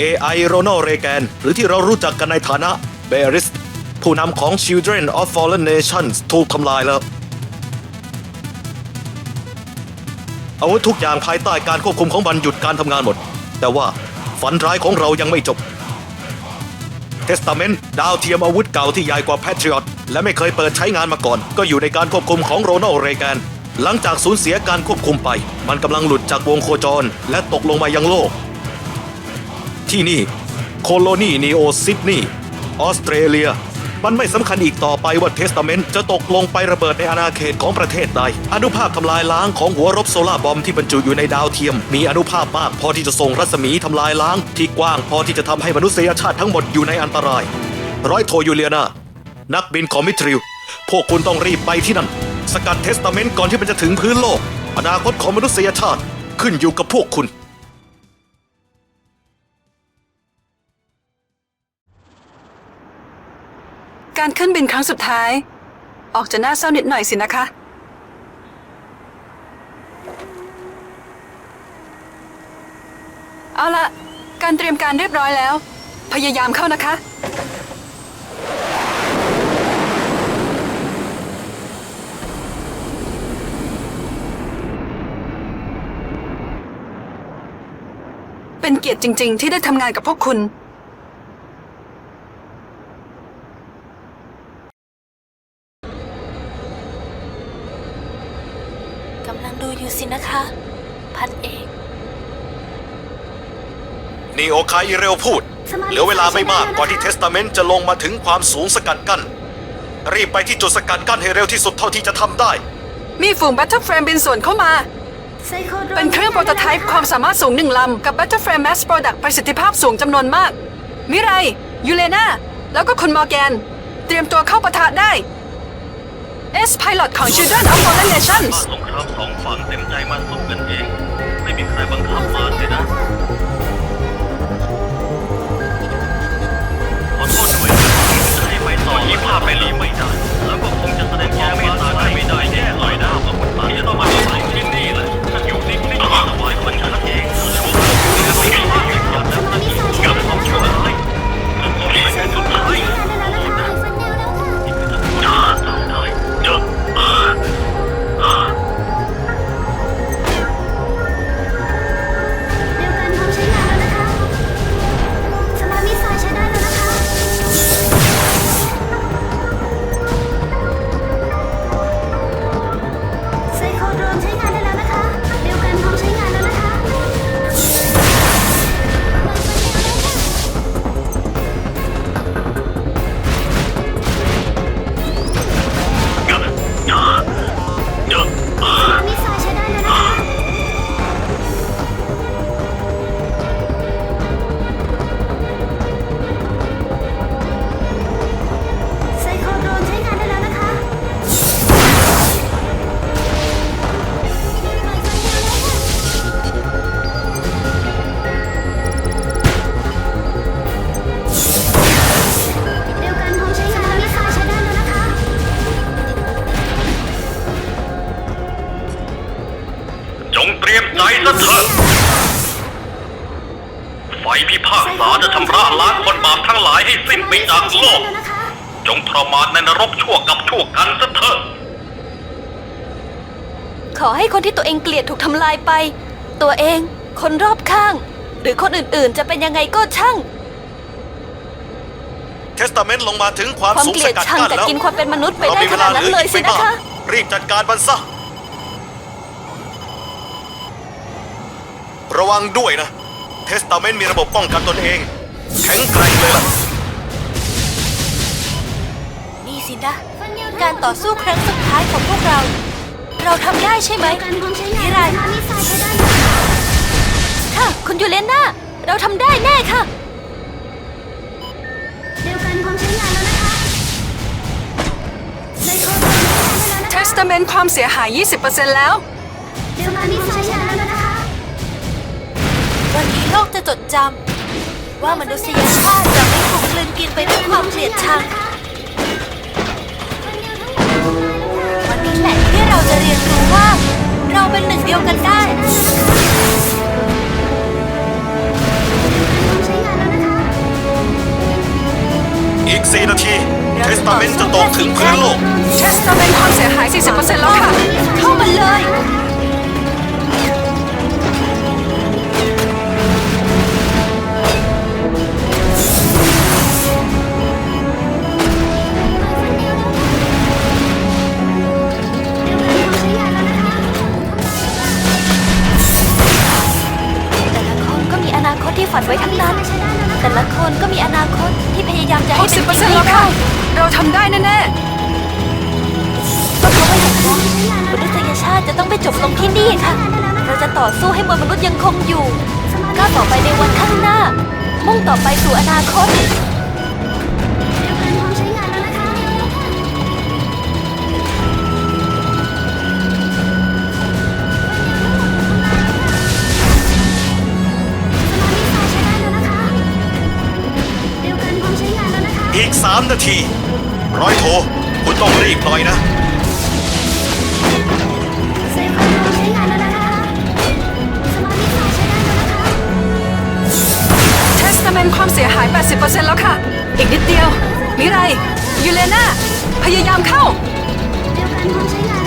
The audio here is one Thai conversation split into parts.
AI Ronald Reagan หรือที่เรารู้จักกันในฐานะเบริสผู้นำของ Children of Fallen Nations ถูกทำลายแล้ว อาวุธทุกอย่างภายใต้การควบคุมของมันหยุดการทำงานหมด แต่ว่าฝันร้ายของเรายังไม่จบเทสตาเมนต์ดาวเทียมอาวุธเก่าที่ใหญ่กว่าแพทริอตและไม่เคยเปิดใช้งานมาก่อน ก็อยู่ในการควบคุมของโรนัลเรแกนหลังจากสูญเสียการควบคุมไป มันกำลังหลุดจากวงโคจร และตกลงมายังโลก ที่นี่ โคโลนีนีโอซิดนีย์ออสเตรเลีย มันไม่สำคัญอีกต่อไปว่าเทสตาเมนต์จะตกลงไประเบิดในอาณาเขตของประเทศใดอนุภาคทำลายล้างของหัวรบโซลาร์บอมที่บรรจุอยู่ในดาวเทียม มีอนุภาพมากพอที่จะส่งรัศมีทำลายล้าง ที่กว้างพอที่จะทำให้มนุษยชาติทั้งหมดอยู่ในอันตราย ร้อยโทยูเลียนานักบินของมิทริลพวกคุณต้องรีบไปที่นั่น สกัดเทสตาเมนต์ก่อนที่มันจะถึงพื้นโลก อนาคตของมนุษยชาติขึ้นอยู่กับพวกคุณ การขึ้นบินครั้งสุดท้าย ออกจะน่าเศร้านิดหน่อยสินะคะ เอาละการเตรียมการเรียบร้อยแล้ว พยายามเข้านะคะ เป็นเกียรติจริง ๆ ที่ได้ทำงานกับพวกคุณ กำลังดูอยู่สิ นะคะ พัดเอก นีโอคาอิเรลพูด เหลือเวลาไม่มากก่อนที่เทสตาเมนต์จะลงมาถึงความสูงสกัดกั้น รีบไปที่จุดสกัดกั้นให้เร็วที่สุดเท่าที่จะทำได้ มีฝูง Battle Frame บินสวนเข้ามา เป็นเครื่องโปรโตไทป์ความสามารถสูงหนึ่งลำ กับ Battle Frame Mass Product ประสิทธิภาพสูงจำนวนมาก มิไร ยูเลนาแล้วก็คุณมอร์แกน เตรียมตัวเข้าปะทะได้ S Pilot ของ Children of Fallen Nations สงครามสองฝั่งเต็มใจมาสู้กันเอง ไม่มีใครบังคับมาเลยนะ ให้สิ้นไปจากโลก จงทรมานในนรกชั่วกับชั่วกันซะเถอะขอให้คนที่ตัวเองเกลียดถูกทำลายไป ตัวเอง คนรอบข้าง หรือคนอื่นๆ จะเป็นยังไงก็ช่าง เทสตาเมนต์ลงมาถึงความความสูงเกสลียดกัดชังกั้นจะแล้วกินความเป็นมนุษย์ไปเราได้มีขเวนาลาดเหลืนั้นอเลยอีกสิไม่นะมากคะ รีบจัดการมันซะ ระวังด้วยนะ เทสตาเมนต์มีระบบป้องกันตนเอง แข็งแกร่งเลยล่ะ นี่สินะ การต่อสู้ครั้งสุดท้ายของพวกเรา เราทำได้ใช่ไหมเดียวกันพร้อมใช้งานมิไรสมาร์ทมิสไซล์ใช้ได้แล้วนะคะค่ะคุณยูเลน่าเราทำได้แน่ค่ะเดียวกันพร้อมใช้งานแล้วนะคะไซโคโดรนใช้งานได้แล้วนะคะ Testament ความเสียหาย 20%แล้ว เดียวกันพร้อมใช้งานแล้วนะคะ วันนี้โลกจะจดจำว่ามนุษยชาติจะไม่ถูกกลืนกินไปด้วยความเกลียดชัง เราจะเรียนรู้ว่า เราเป็นหนึ่งเดียวกันได้ อีกสี่นาที เทสตาเมนต์จะตกถึงพื้นโลก เทสตาเมนต์ความเสียหาย 40%แล้วค่ะ เข้ามาเลย คนก็มีอนาคตที่พยายามจะให้เป็นจริง60%ให้แล้วได้ค่ะ เราทำได้แน่ก็เพราะว่าอย่างนั้นมนุษยชาติจะต้องไม่จบลงที่นี่ค่ะ เราจะต่อสู้ให้มวลมนุษย์ยังคงอยู่ก้าวต่อไปในวันข้างหน้า มุ่งต่อไปสู่อนาคต อีก 3 นาที ร้อยโท คุณต้องรีบหน่อยนะเทสตาเมนต์ความเสียหาย 80%แล้วค่ะ อีกนิดเดียว มิไร ยูเลนาพยายามเข้าความเ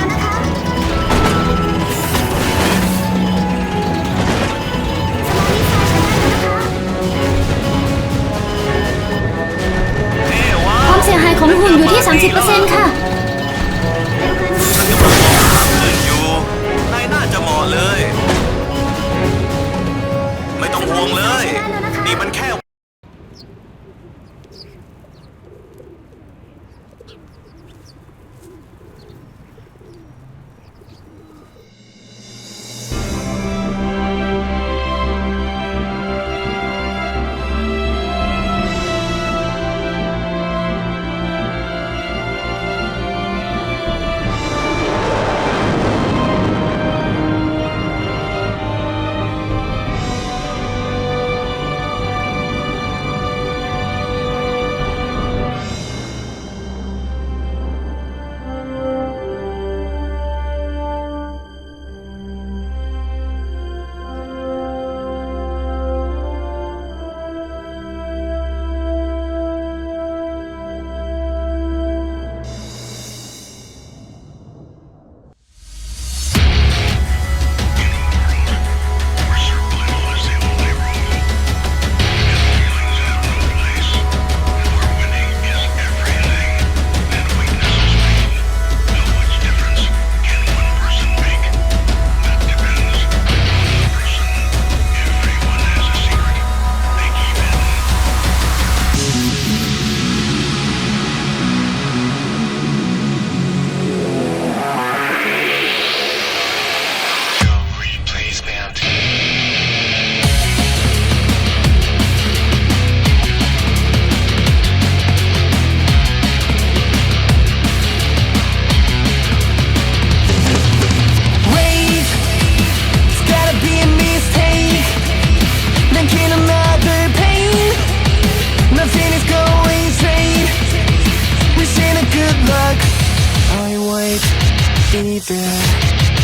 be.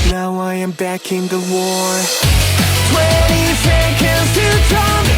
Now I am back in the war. 20 seconds to jump.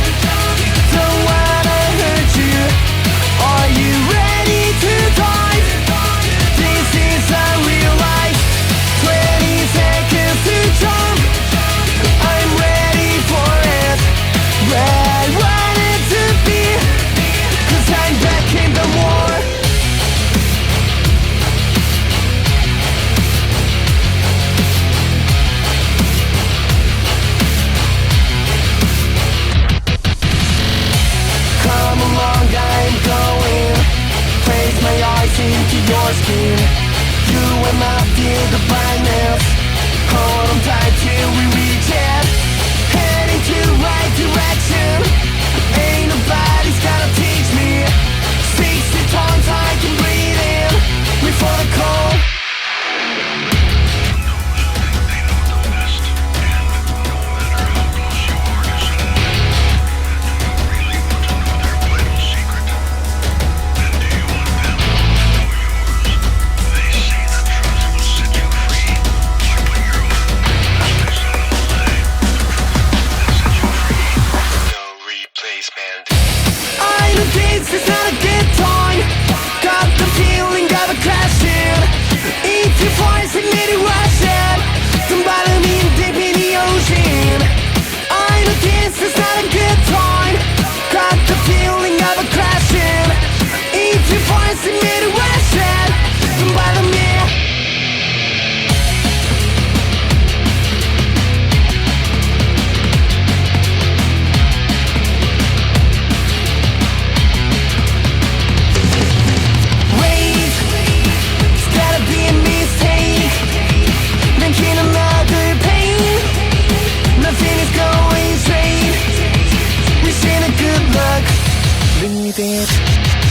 it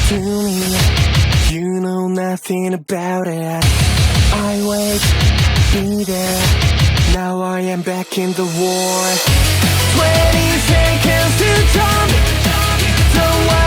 to me. You know nothing about it. I wait, be there. Now I am back in the war. 20 seconds to jump. Don't